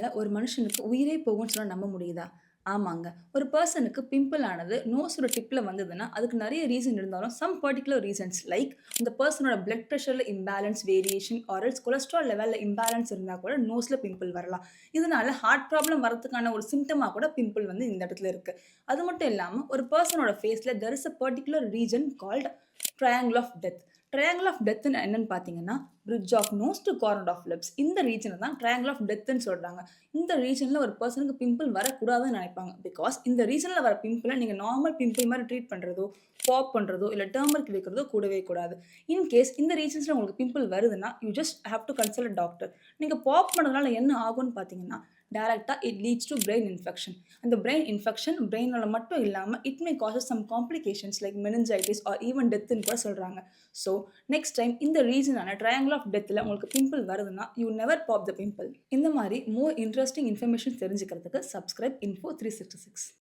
பிம்பிள்னால ஒரு மனுஷனுக்கு உயிரே போகும்னு சொன்னால் நம்ப முடியுதா? ஆமாங்க. ஒரு பர்சனுக்கு பிம்பிள் ஆனது நோஸோட டிப்பில் வந்ததுன்னா, அதுக்கு நிறைய ரீசன் இருந்தாலும், சம் பர்ட்டிகுலர் ரீசன்ஸ் லைக் அந்த பர்சனோட பிளட் ப்ரெஷரில் இம்பேலன்ஸ், வேரியேஷன் ஆரல்ஸ் கொலஸ்ட்ரால் லெவலில் இம்பேலன்ஸ் இருந்தால் கூட நோஸில் பிம்பிள் வரலாம். இதனால ஹார்ட் ப்ராப்ளம் வரதுக்கான ஒரு சிம்டமாக கூட பிம்பிள் வந்து இந்த இடத்துல இருக்கு. அது மட்டும் இல்லாமல் ஒரு பர்சனோட ஃபேஸில் there is a particular region called triangle of death. Triangle of டெத்ன்னு என்னன்னு பார்த்தீங்கன்னா, bridge of nose to corner of lips. இந்த ரீஜனை தான் ட்ரையாங்கிள் ஆஃப் டெத்துன்னு சொல்கிறாங்க இந்த ரீஜனில் ஒரு பர்சனுக்கு பிம்பிள் வரக்கூடாதுன்னு நினைப்பாங்க பிகாஸ் இந்த ரீஜனில் வர பிம்பிளை நீங்கள் நார்மல் பிம்பிள் மாதிரி ட்ரீட் பண்ணுறதோ பாப் பண்ணுறதோ இல்லை டர்மரிக் வைக்கிறதோ கூடவே கூடாது. இன்கேஸ் இந்த ரீசன்ஸில் உங்களுக்கு பிம்பிள் வருதுன்னா, you just have to consult doctor. நீங்கள் பாப் பண்ணதுனால என்ன ஆகும்னு பார்த்தீங்கன்னா, டேரெக்டாக it leads to brain infection. அந்த பிரெயின் இன்ஃபெக்ஷன் பிரெயினில் மட்டும் இல்லாமல் it may causes some complications like meningitis or even டெத்துன்னு கூட சொல்கிறாங்க ஸோ, நெக்ஸ்ட் டைம் இந்த ரீசனான ட்ரையாங்கிள் ஆஃப் டெத்தில் உங்களுக்கு பிம்பிள் வருதுன்னா, you never pop the pimple. இந்த மாதிரி மோர் இன்ட்ரெஸ்டிங் இன்ஃபர்மேஷன் தெரிஞ்சுக்கிறதுக்கு சப்ஸ்கிரைப் இன்ஃபோ 366.